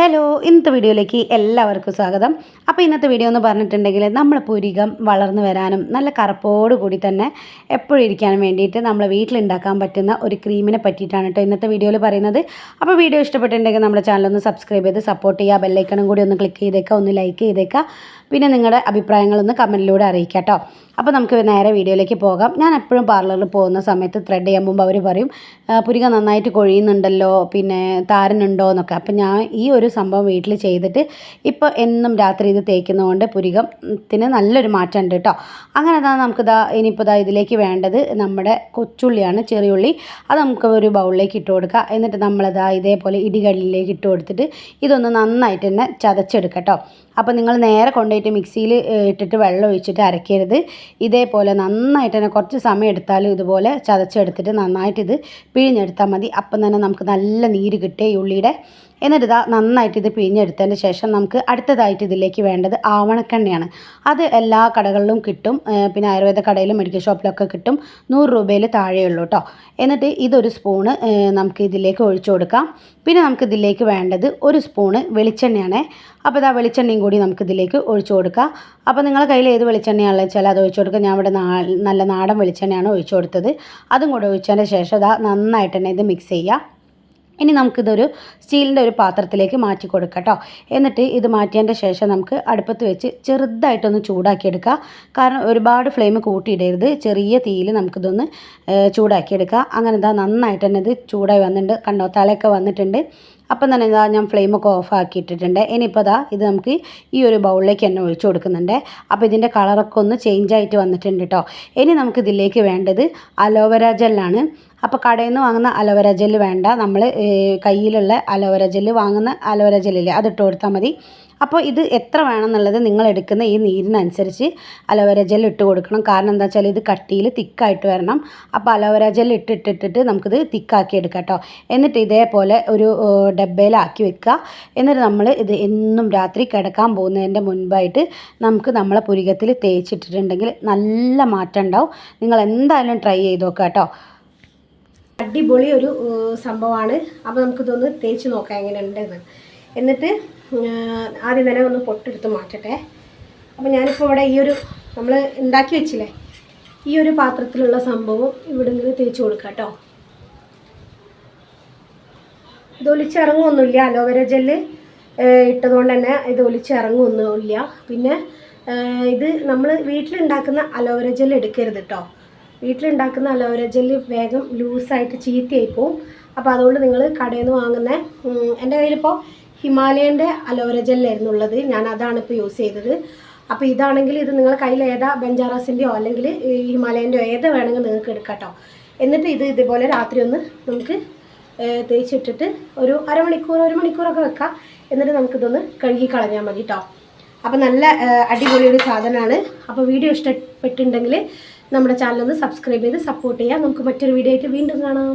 Hello ഇന്നത്തെ വീഡിയോയിലേക്ക് എല്ലാവർക്കും സ്വാഗതം. അപ്പോൾ ഇന്നത്തെ വീഡിയോ എന്ന് പറഞ്ഞിട്ടുണ്ടെങ്കിൽ നമ്മൾ പുരികം വളർന്നു വരാനും നല്ല കറുപ്പോട് കൂടി തന്നെ എപ്പോഴും ഇരിക്കാനും വേണ്ടിയിട്ട് നമ്മൾ വീട്ടിലുണ്ടാക്കാൻ പറ്റുന്ന ഒരു ക്രീമിനെ പറ്റിയിട്ടാണ് കേട്ടോ ഇന്നത്തെ വീഡിയോയിൽ പറയുന്നത്. അപ്പോൾ വീഡിയോ ഇഷ്ടപ്പെട്ടിട്ടുണ്ടെങ്കിൽ നമ്മുടെ ചാനൽ ഒന്ന് സബ്സ്ക്രൈബ് ചെയ്ത് സപ്പോർട്ട് ചെയ്യുക ബെല്ലൈക്കണും കൂടി ഒന്ന് ക്ലിക്ക് ചെയ്തേക്കുക ഒന്ന് ലൈക്ക് ചെയ്തേക്കുക. പിന്നെ നിങ്ങളുടെ അഭിപ്രായങ്ങളൊന്ന് കമന്റിലൂടെ അറിയിക്കാം കേട്ടോ. അപ്പോൾ നമുക്ക് നേരെ വീഡിയോയിലേക്ക് പോകാം. ഞാൻ എപ്പോഴും പാർലറിൽ പോകുന്ന സമയത്ത് ത്രെഡ് ചെയ്യാൻ പോകുമ്പോൾ അവർ പറയും "ആ, പുരിക നന്നായിട്ട് കൊഴിയുന്നുണ്ടല്ലോ പിന്നെ താരനുണ്ടോ എന്നൊക്കെ. അപ്പോൾ ഞാൻ ഈ ഒരു സംഭവം വീട്ടിൽ ചെയ്തിട്ട് ഇപ്പോൾ എന്നും രാത്രി ഇത് തേക്കുന്നതുകൊണ്ട് പുരികത്തിന് നല്ലൊരു മാറ്റം ഉണ്ട് കേട്ടോ. അങ്ങനെ ഇതാ ഇനിയിപ്പോൾ ഇതാ ഇതിലേക്ക് വേണ്ടത് നമ്മുടെ കൊച്ചുള്ളിയാണ് ചെറിയുള്ളി. അത് നമുക്ക് ഒരു ബൗളിലേക്ക് ഇട്ട് കൊടുക്കുക എന്നിട്ട് നമ്മളിതാ ഇതേപോലെ ഇടികല്ലിലേക്ക് ഇട്ട് കൊടുത്തിട്ട് ഇതൊന്ന് നന്നായിട്ട് തന്നെ ചതച്ചെടുക്കാം കേട്ടോ. അപ്പോൾ നിങ്ങൾ നേരെ കൊണ്ടുപോയിട്ട് മിക്സിയിൽ ഇട്ടിട്ട് വെള്ളം ഒഴിച്ചിട്ട് അരക്കരുത് ഇതേപോലെ നന്നായിട്ട് തന്നെ കുറച്ച് സമയം എടുത്താലും ഇതുപോലെ ചതച്ചെടുത്തിട്ട് നന്നായിട്ട് ഇത് പിഴിഞ്ഞെടുത്താൽ മതി. അപ്പം തന്നെ നമുക്ക് നല്ല നീര് കിട്ടുക ഈ ഉള്ളിയുടെ എന്നിട്ട് ഇതാ നന്നായിട്ട് ഇത് പിഴിഞ്ഞെടുത്തതിന് ശേഷം നമുക്ക് അടുത്തതായിട്ട് ഇതിലേക്ക് വേണ്ടത് ആവണക്കെണ്ണയാണ്. അത് എല്ലാ കടകളിലും കിട്ടും. പിന്നെ ആയുർവേദ കടയിലും മെഡിക്കൽ ഷോപ്പിലൊക്കെ കിട്ടും. നൂറ് രൂപയിൽ താഴെയുള്ളൂ കേട്ടോ എന്നിട്ട് ഇതൊരു സ്പൂണ് നമുക്ക് ഇതിലേക്ക് ഒഴിച്ചു കൊടുക്കാം. പിന്നെ നമുക്ക് ഇതിലേക്ക് വേണ്ടത് ഒരു സ്പൂണ് വെളിച്ചെണ്ണയാണ്. അപ്പോൾ ഇതാ വെളിച്ചെണ്ണയും കൂടി നമുക്ക് ഇതിലേക്ക് ഒഴിച്ചു കൊടുക്കാം. അപ്പോൾ നിങ്ങളുടെ കയ്യിൽ ഏത് വെളിച്ചെണ്ണയാണെന്ന് വെച്ചാൽ അത് ഒഴിച്ചു കൊടുക്കുക ഞാൻ ഇവിടെ നല്ല നാടൻ വെളിച്ചെണ്ണയാണ് ഒഴിച്ചു കൊടുത്തത്. അതും കൂടെ ഒഴിച്ചതിന് ശേഷം ഇതാ നന്നായിട്ട് തന്നെ ഇത് മിക്സ് ചെയ്യുക. ഇനി നമുക്കിതൊരു സ്റ്റീലിന്റെ ഒരു പാത്രത്തിലേക്ക് മാറ്റി കൊടുക്കാം എന്നിട്ട് ഇത് മാറ്റിയതിന്റെ ശേഷം നമുക്ക് അടുപ്പത്ത് വെച്ച് ചെറുതായിട്ടൊന്ന് ചൂടാക്കിയെടുക്കുക കാരണം ഒരുപാട് ഫ്ലെയിം കൂട്ടിയിടരുത്. ചെറിയ തീയിൽ നമുക്കിതൊന്ന് ചൂടാക്കിയെടുക്കുക അങ്ങനെ എന്താ നന്നായിട്ട് തന്നെ ഇത് ചൂടായി വന്നിട്ടുണ്ട്. കണ്ടോ? തലയൊക്കെ വന്നിട്ടുണ്ട്. അപ്പം തന്നെ ഇതാ ഞാൻ ഫ്ലെയിമൊക്കെ ഓഫ് ആക്കിയിട്ടിട്ടുണ്ട്. ഇനിയിപ്പോൾ ഇതാ ഇത് നമുക്ക് ഈ ഒരു ബൗളിലേക്ക് തന്നെ ഒഴിച്ചു കൊടുക്കുന്നുണ്ട്. അപ്പോൾ ഇതിന്റെ കളറൊക്കെ ഒന്ന് ചേഞ്ച് ആയിട്ട് വന്നിട്ടുണ്ട് കേട്ടോ ഇനി നമുക്ക് ഇതിലേക്ക് വേണ്ടത് അലോവേര ജെല്ലാണ് അപ്പോൾ കടയിൽ നിന്ന് വാങ്ങുന്ന അലോവേര ജെല്ല് വേണ്ട. നമ്മൾ കയ്യിലുള്ള അലോവേര ജെല്ല് വാങ്ങുന്ന അലോവേര ജെല്ലില്ലേ അതിട്ട് കൊടുത്താൽ മതി. അപ്പോൾ ഇത് എത്ര വേണമെന്നുള്ളത് നിങ്ങൾ എടുക്കുന്ന ഈ നീരിനനുസരിച്ച് അലോവേര ജെൽ ഇട്ട് കൊടുക്കണം. കാരണം എന്താ വെച്ചാൽ ഇത് കട്ടിയിൽ തിക്കായിട്ട് വരണം. അപ്പോൾ അലോവേര ജെൽ ഇട്ടിട്ടിട്ടിട്ട് നമുക്കിത് തിക്കാക്കി എടുക്കാം കേട്ടോ എന്നിട്ട് ഇതേപോലെ ഒരു ഡബ്ബയിലാക്കി വെക്കുക. എന്നിട്ട് നമ്മൾ ഇത് എന്നും രാത്രി കിടക്കാൻ പോകുന്നതിന്റെ മുൻപായിട്ട് നമുക്ക് നമ്മളെ പുരികത്തിൽ തേച്ചിട്ടിട്ടുണ്ടെങ്കിൽ നല്ല മാറ്റം ഉണ്ടാവും. നിങ്ങൾ എന്തായാലും ട്രൈ ചെയ്ത് നോക്കുക കേട്ടോ അടിപൊളി ഒരു സംഭവമാണ്. അപ്പോൾ നമുക്കിതൊന്ന് തേച്ച് നോക്കാം എങ്ങനെ ഉണ്ടെന്ന് എന്നിട്ട് ആദ്യം തന്നെ ഒന്ന് പൊട്ടെടുത്ത് മാറ്റട്ടെ. അപ്പോൾ ഞാനിപ്പോൾ ഇവിടെ ഈ ഒരു നമ്മൾ ഉണ്ടാക്കി വെച്ചില്ലേ? ഈ ഒരു പാത്രത്തിലുള്ള സംഭവം ഇവിടെ നിന്ന് തേച്ച് കൊടുക്കാം കേട്ടോ. ഇത് ഒലിച്ചിറങ്ങുമൊന്നുമില്ല അലോവേര ജെല്ല് ഇട്ടതുകൊണ്ട് തന്നെ ഇത് ഒലിച്ചിറങ്ങുമൊന്നുമില്ല പിന്നെ ഇത് നമ്മൾ വീട്ടിലുണ്ടാക്കുന്ന അലോവേര ജെല്ല് എടുക്കരുത് കേട്ടോ. വീട്ടിലുണ്ടാക്കുന്ന അലോവേര ജെല്ല് വേഗം ലൂസായിട്ട് ചീത്തയായി പോവും. അപ്പോൾ അതുകൊണ്ട് നിങ്ങൾ കടയിൽ നിന്ന് വാങ്ങുന്ന എന്റെ കയ്യിലിപ്പോൾ ഹിമാലയന്റെ അലോവര ജെല്ലായിരുന്നു ഉള്ളത്. ഞാൻ അതാണ് ഇപ്പോൾ യൂസ് ചെയ്തത്. അപ്പോൾ ഇതാണെങ്കിൽ ഇത് നിങ്ങളുടെ കയ്യിൽ ഏതാ? ബെഞ്ചാറാസിന്റെയോ അല്ലെങ്കിൽ ഹിമാലയന്റെയോ ഏത് വേണമെങ്കിൽ നിങ്ങൾക്ക് എടുക്കാട്ടോ എന്നിട്ട് ഇത് ഇതുപോലെ രാത്രി ഒന്ന് നമുക്ക് തേച്ചിട്ടിട്ട് ഒരു അരമണിക്കൂർ ഒരു മണിക്കൂറൊക്കെ വെക്കാം. എന്നിട്ട് നമുക്കിതൊന്ന് കഴുകി കളഞ്ഞാൽ മതി കേട്ടോ അപ്പോൾ നല്ല അടിപൊളി ഒരു സാധനമാണ്. അപ്പോൾ വീഡിയോ ഇഷ്ടപ്പെട്ടിട്ടുണ്ടെങ്കിൽ നമ്മുടെ ചാനൽ ഒന്ന് സബ്സ്ക്രൈബ് ചെയ്ത് സപ്പോർട്ട് ചെയ്യാം. നമുക്ക് മറ്റൊരു വീഡിയോ ആയിട്ട് വീണ്ടും കാണാം.